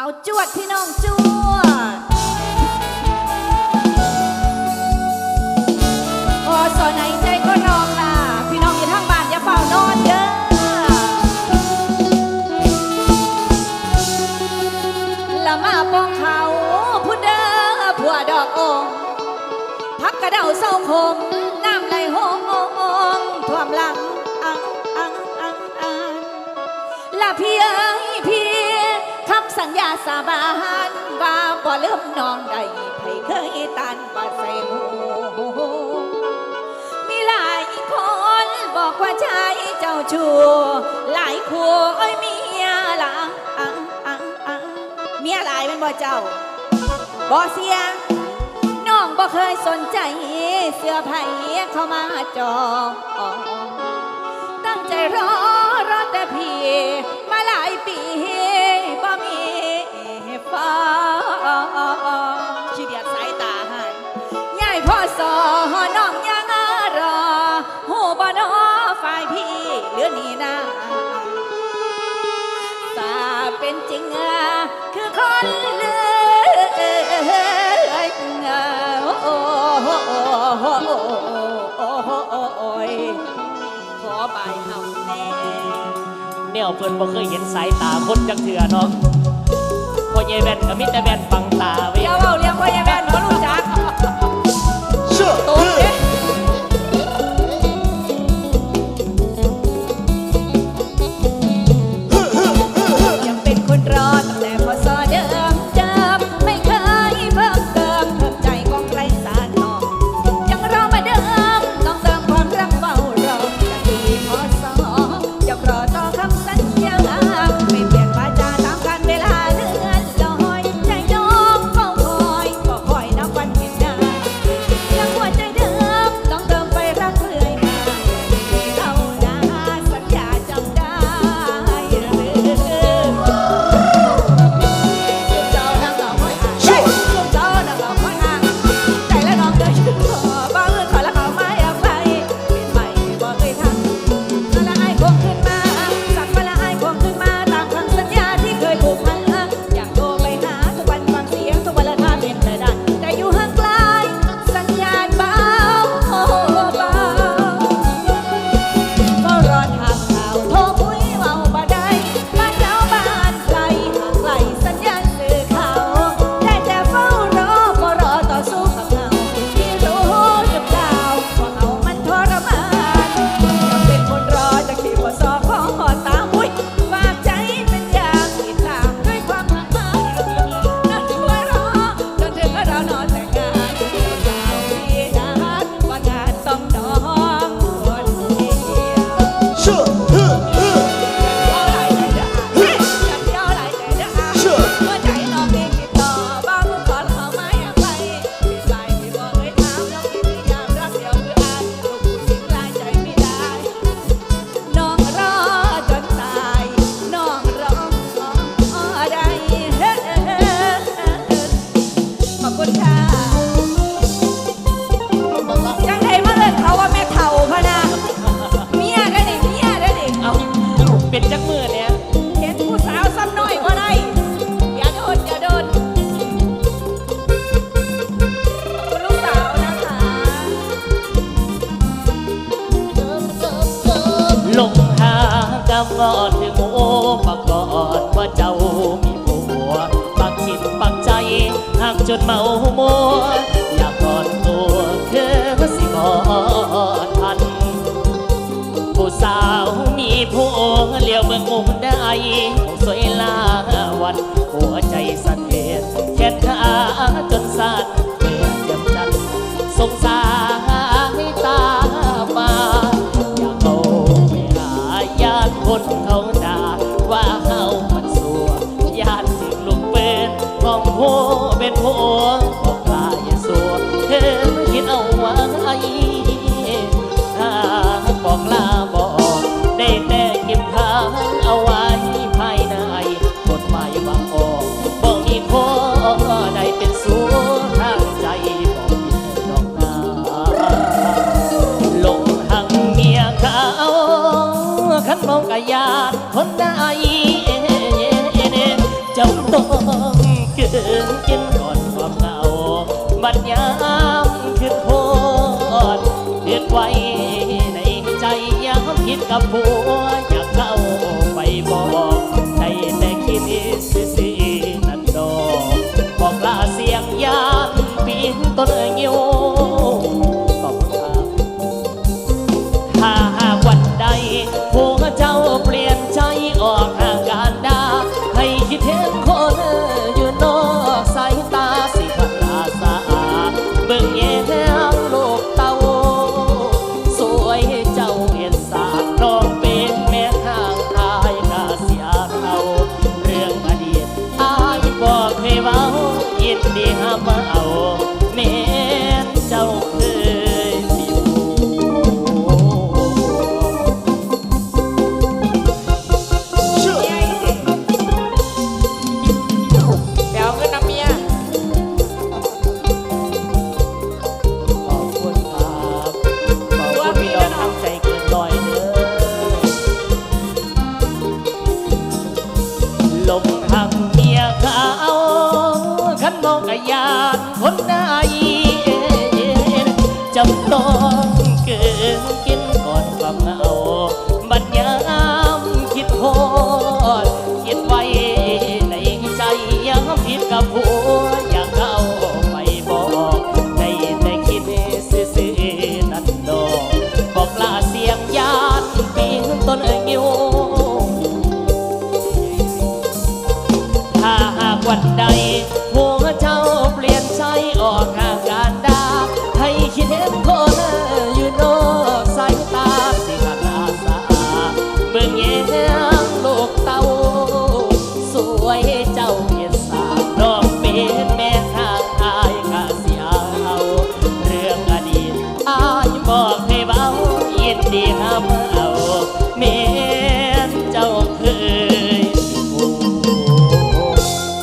เอาจวดพี่น้องจวดอสอไหนใจก็นองล่ะ พี่น้องอยู่ทางบ้านอย่าเฝ้านอนเด้อละมาป้องเขาพุดเด้อผัวดอกองพักกระเดาเศร้าคมน้ำไหลหงองถ่วมหลังอังอังอังอังละพี่เอ้ยพี่ สัญญาสาบานว่าบ่ลืมน้องใดไผเคยตันบ่ใส่หูมีหลายคนบอกว่าชาเจ้าชู้หลายคู่เอ้ยเมียหลังอังอังอังเมียหลายป็นบ่เจ้าบ่เสียน้องบ่เคยสนใจเสื้อไผ่เข้ามาจอง อยขอใบเฮาแน่แนวเพิ่นบ่เคยเห็นสายตาคนจังเถื่อเนอะพ่อใหญ่แวนก็มิแต่แวนบังตาไว้ อย่าเว้าเรียกว่าอย่าแม่นบ่รู้จัก ก็ถึงโอปากอดว่าเจ้ามีผัวปักหินปักใจหากจนเมาโมอยากกอดตัวเธอสิบอดทัน ผู้สาวมีผู้เลี้ยวเมืองมุมได้สวยลาวันหัวใจสั่นเหตุแขนขาจนสั่น ขอ กัผัวอยากเข้าไปบอกใจแต่คิดซื่อ ต้องเกินกินก่อนความเหงาบัดยามคิดโหดคิดไว้ในใจยังผิดกับผัวอยากเอาไปบอกในแต่คิดซื่อนั้นดอกบอกลาเสียงยานปีนต้นงิ้วถ้าหากวันใดหัวเจ้าเปลี่ยนใจออก